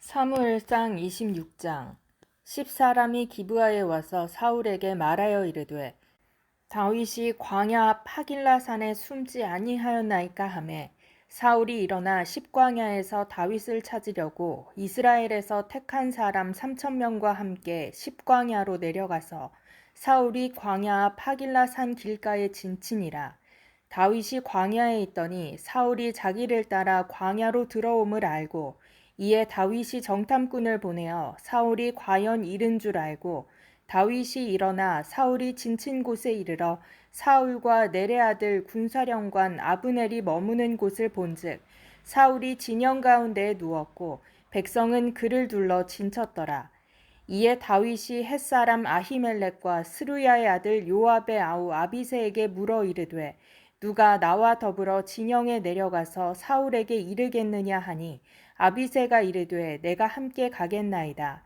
사무엘상 26장. 십사람이 기브아에 와서 사울에게 말하여 이르되 다윗이 광야 앞 하길라 산에 숨지 아니하였나이까 하매 사울이 일어나 십광야에서 다윗을 찾으려고 이스라엘에서 택한 사람 삼천 명과 함께 십광야로 내려가서 사울이 광야 앞 하길라 산 길가에 진친이라. 다윗이 광야에 있더니 사울이 자기를 따라 광야로 들어옴을 알고 이에 다윗이 정탐꾼을 보내어 사울이 과연 잃은 줄 알고 다윗이 일어나 사울이 진친 곳에 이르러 사울과 내레 아들 군사령관 아브넬이 머무는 곳을 본즉 사울이 진영 가운데에 누웠고 백성은 그를 둘러 진쳤더라. 이에 다윗이 햇사람 아히멜렉과 스루야의 아들 요압의 아우 아비세에게 물어 이르되 누가 나와 더불어 진영에 내려가서 사울에게 이르겠느냐 하니 아비세가 이르되 내가 함께 가겠나이다.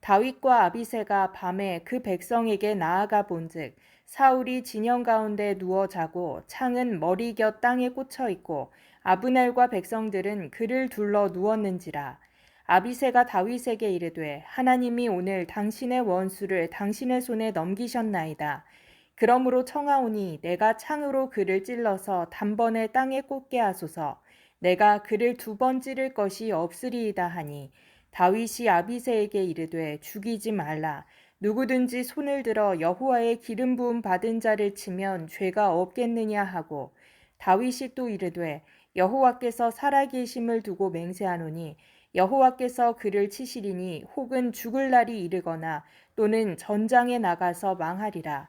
다윗과 아비세가 밤에 그 백성에게 나아가 본즉 사울이 진영 가운데 누워 자고 창은 머리 곁 땅에 꽂혀 있고 아브넬과 백성들은 그를 둘러 누웠는지라 아비세가 다윗에게 이르되 하나님이 오늘 당신의 원수를 당신의 손에 넘기셨나이다. 그러므로 청하오니 내가 창으로 그를 찔러서 단번에 땅에 꽂게 하소서. 내가 그를 두 번 찌를 것이 없으리이다 하니 다윗이 아비세에게 이르되 죽이지 말라. 누구든지 손을 들어 여호와의 기름 부음 받은 자를 치면 죄가 없겠느냐 하고 다윗이 또 이르되 여호와께서 살아계심을 두고 맹세하노니 여호와께서 그를 치시리니 혹은 죽을 날이 이르거나 또는 전장에 나가서 망하리라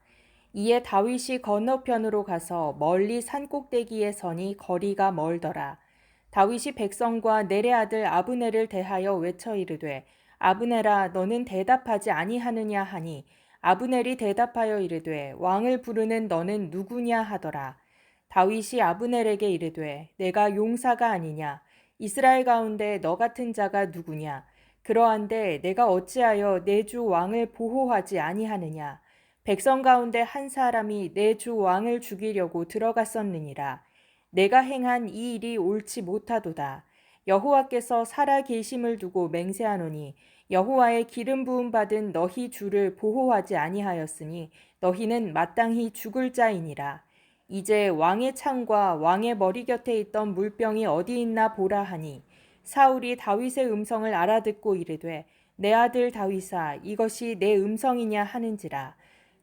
이에 다윗이 건너편으로 가서 멀리 산 꼭대기에 서니 거리가 멀더라. 다윗이 백성과 내레 아들 아브넬을 대하여 외쳐 이르되 아브넬아 너는 대답하지 아니하느냐 하니 아브넬이 대답하여 이르되 왕을 부르는 너는 누구냐 하더라. 다윗이 아브넬에게 이르되 내가 용사가 아니냐 이스라엘 가운데 너 같은 자가 누구냐 그러한데 내가 어찌하여 내 주 왕을 보호하지 아니하느냐 백성 가운데 한 사람이 내 주 왕을 죽이려고 들어갔었느니라. 내가 행한 이 일이 옳지 못하도다. 여호와께서 살아 계심을 두고 맹세하노니 여호와의 기름 부음 받은 너희 주를 보호하지 아니하였으니 너희는 마땅히 죽을 자이니라. 이제 왕의 창과 왕의 머리 곁에 있던 물병이 어디 있나 보라 하니 사울이 다윗의 음성을 알아듣고 이르되 내 아들 다윗아 이것이 내 음성이냐 하는지라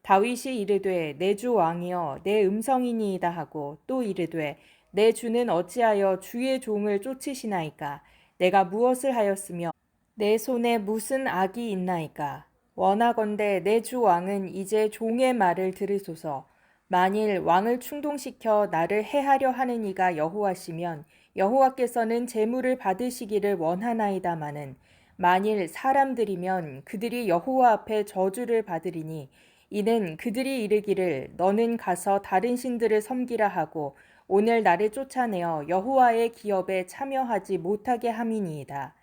다윗이 이르되 내 주 왕이여 내 음성이니이다 하고 또 이르되 내 주는 어찌하여 주의 종을 쫓으시나이까? 내가 무엇을 하였으며 내 손에 무슨 악이 있나이까? 원하건대 내 주 왕은 이제 종의 말을 들으소서. 만일 왕을 충동시켜 나를 해하려 하는 이가 여호와시면 여호와께서는 재물을 받으시기를 원하나이다마는 만일 사람들이면 그들이 여호와 앞에 저주를 받으리니 이는 그들이 이르기를 너는 가서 다른 신들을 섬기라 하고 오늘 나를 쫓아내어 여호와의 기업에 참여하지 못하게 함이니이다.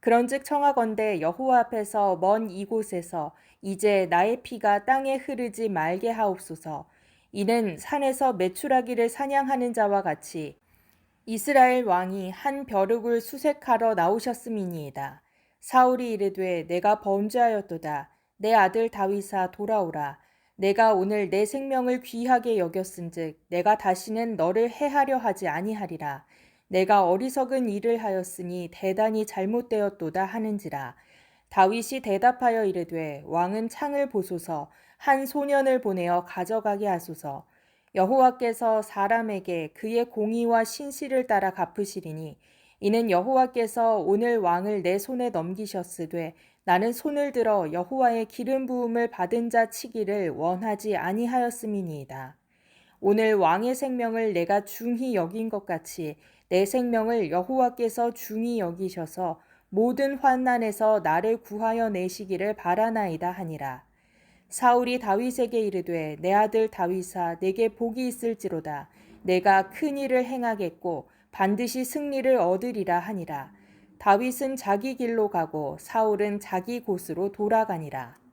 그런즉 청하건대 여호와 앞에서 먼 이곳에서 이제 나의 피가 땅에 흐르지 말게 하옵소서. 이는 산에서 메추라기를 사냥하는 자와 같이 이스라엘 왕이 한 벼룩을 수색하러 나오셨음이니이다. 사울이 이르되 내가 범죄하였도다. 내 아들 다윗아 돌아오라. 내가 오늘 내 생명을 귀하게 여겼은즉 내가 다시는 너를 해하려 하지 아니하리라. 내가 어리석은 일을 하였으니 대단히 잘못되었도다 하는지라. 다윗이 대답하여 이르되 왕은 창을 보소서 한 소년을 보내어 가져가게 하소서. 여호와께서 사람에게 그의 공의와 신실을 따라 갚으시리니 이는 여호와께서 오늘 왕을 내 손에 넘기셨으되 나는 손을 들어 여호와의 기름 부음을 받은 자 치기를 원하지 아니하였음이니이다. 오늘 왕의 생명을 내가 중히 여긴 것 같이 내 생명을 여호와께서 중히 여기셔서 모든 환난에서 나를 구하여 내시기를 바라나이다 하니라. 사울이 다윗에게 이르되 내 아들 다윗아 내게 복이 있을지로다 내가 큰 일을 행하겠고 반드시 승리를 얻으리라 하니라. 다윗은 자기 길로 가고 사울은 자기 곳으로 돌아가니라.